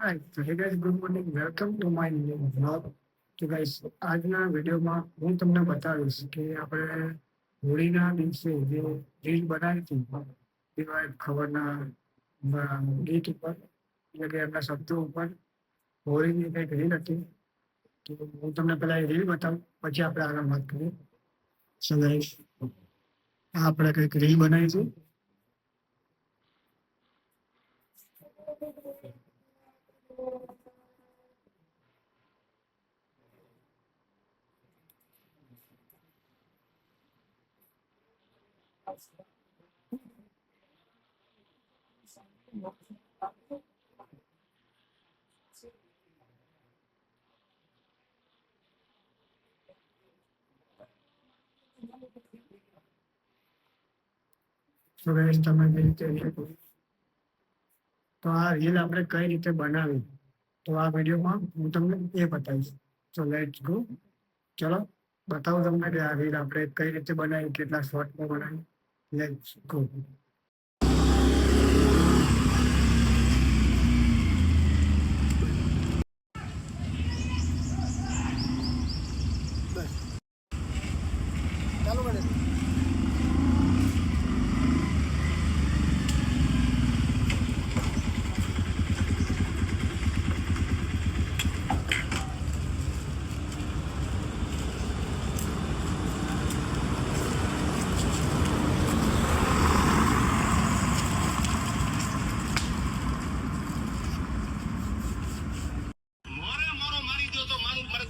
Hi, so hey guys, good morning. Welcome to my new vlog. તો guys આજના વિડીયોમાં હું તમને બતાવીશ કે આપણે હોળીના દિવસે જે રીલ બનાવી હતી એવા ખબરના ગીત ઉપર એટલે કે એમના શબ્દો ઉપર હોળીની કંઈક રીલ હતી તો હું તમને પહેલા એ રીલ બતાવું પછી આપણે આગળ વાત કરીએ સો guys, આપણે કંઈક રીલ બનાવી છે તો guys, તમે જે રીતે reel જોઈ. તો આ રીલ આપણે કઈ રીતે બનાવી? તો આ વિડીયોમાં હું તમને એ બતાવીશ. તો લેટ્સ ગો ચલો, બતાવું તમને કે આ રીલ આપણે કઈ રીતે બનાવી, કેટલા શોર્ટમાં બનાવી. લેટ્સ ગો ચાલુ કરે મોરે મોરો મારી દો તો મારું મરદના દીકરા છો બસ કાપ અરે તમારી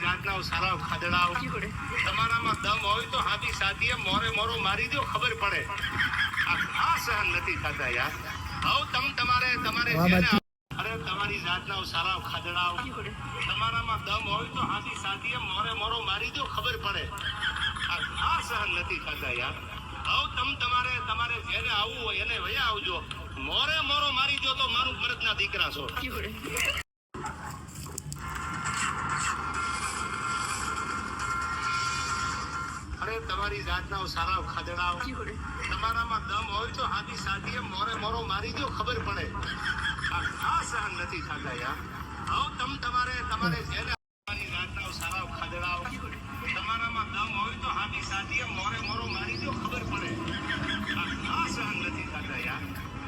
જાતના સારા ખાદડાઓ તમારામાં દમ હોય તો હાથી સાથીએ મોરે મોરો મારી દો ખબર પડે આ આ સહન નથી થતા યાર આવ તમ તમારે તમારે. અરે તમારી જાતના સારા ખાદડાઓ તમારામાં દમ હોય તો હાથી સાથીએ મોરે મોરો મારી દો ખબર પડે. આ સહન નથી થતા યાર. આવ તમ તમારે તમારે જેને આવવું હોય એને વયા આવજો. મોરે મોરો મારી દો તો મારું મરદના દીકરા છો. તમારી જાતના સારા ખાદડાઓ તમારામાં દમ હોય તો હાથી સાથીએ મોરે મોરો મારી દો ખબર પડે. આ આ સહન નથી થતા યાર. આવો તમ તમારે તમારે જેને તમારી જાતના સારા ખાદડાઓ તમારામાં દમ હોય તો હાથી સાથીએ મોરે મોરો મારી દો ખબર પડે. આ આ સહન નથી થતા યાર.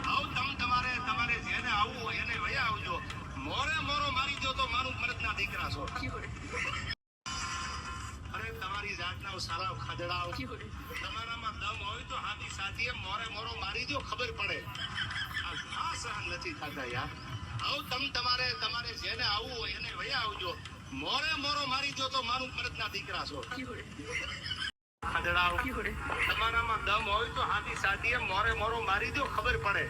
આવ તમ તમારે તમારે જેને આવવું હોય એને વયા આવજો. મોરે મોરો મારી દો તો મારું મરદના દીકરા છો. તમારી સારા ખાદડાઓ તમારામાં દમ હોય તો હાથી સાથીએ મોરે મોરો મારી દો ખબર પડે. આ સહન નથી થતા યાર. આવું તમ તમારે તમારે જેને આવવું હોય એને વયા આવજો. મોરે મોરો મારી દો તો મારું મરદના દીકરા છો. ખાદડાઓ તમારામાં દમ હોય તો હાથી સાથીએ મોરે મોરો મારી દો ખબર પડે.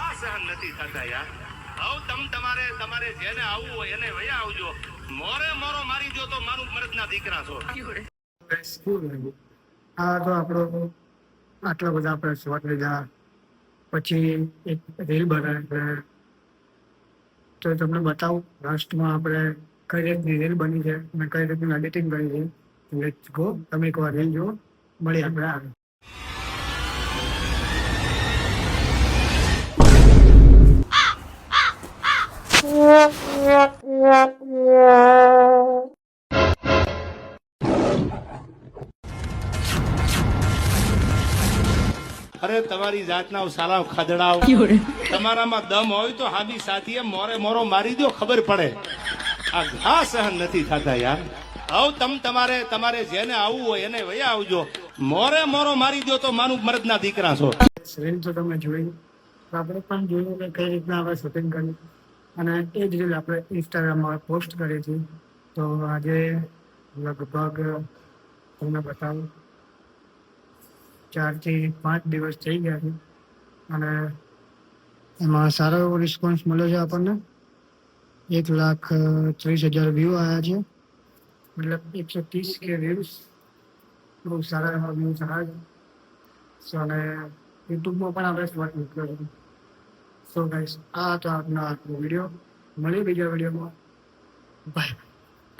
આ સહન નથી થતા યાર. આવ તમ તમારે તમારે જેને આવવું હોય એને વયા આવજો. મોરે મોરો મારી દો તો મારું મરદના દીકરા છો? આ તો આપણો આટલા બધા આપણે શોર્ટ લીધા. પછી એક રીલ બનાવી તો તમને બતાવું લાસ્ટમાં આપણે કઈ રીતની રીલ બની છે અને કઈ રીતનું એડિટિંગ કરી છે. લેટ્સ ગો તમે એકવાર રીલ જુઓ. મળી આપણે આગળ. અરે તમારી જાતના સારા ખાદડાઓ. તમારામાં દમ હોય તો હાબી સાથીએ મોરે મોરો મારી દો ખબર પડે. આ ઘા સહન નથી થતા યાર. હવ તમ તમારે તમારે જેને આવવું હોય એને વયા આવજો. મોરે મોરો મારી દો તો મારું મરદના દીકરા છો. રીલ તો તમે જોઈ આપણે પણ જોયું કે કઈ રીતના આપણે શૂટિંગ કર્યું અને એ જ રીલ આપણે ઇન્સ્ટાગ્રામમાં પોસ્ટ કરી છીએ તો આજે લગભગ તમને બતાવું. ચારથી પાંચ દિવસ થઈ ગયા છે. અને એમાં સારો એવો રિસ્પોન્સ મળ્યો છે આપણને. એક લાખ ત્રીસ હજાર વ્યૂ આવ્યા છે. મતલબ એકસો ત્રીસ કે વ્યૂઝ બહુ સારા એવા વ્યૂઝ આવ્યા છે. સો અને યુટ્યુબમાં પણ આપણે શોર્ટ મૂક્યો છે. સો ગાઈસ આ હતો આપનો આજનો વીડિયો મળી બીજા વિડીયોમાં બાય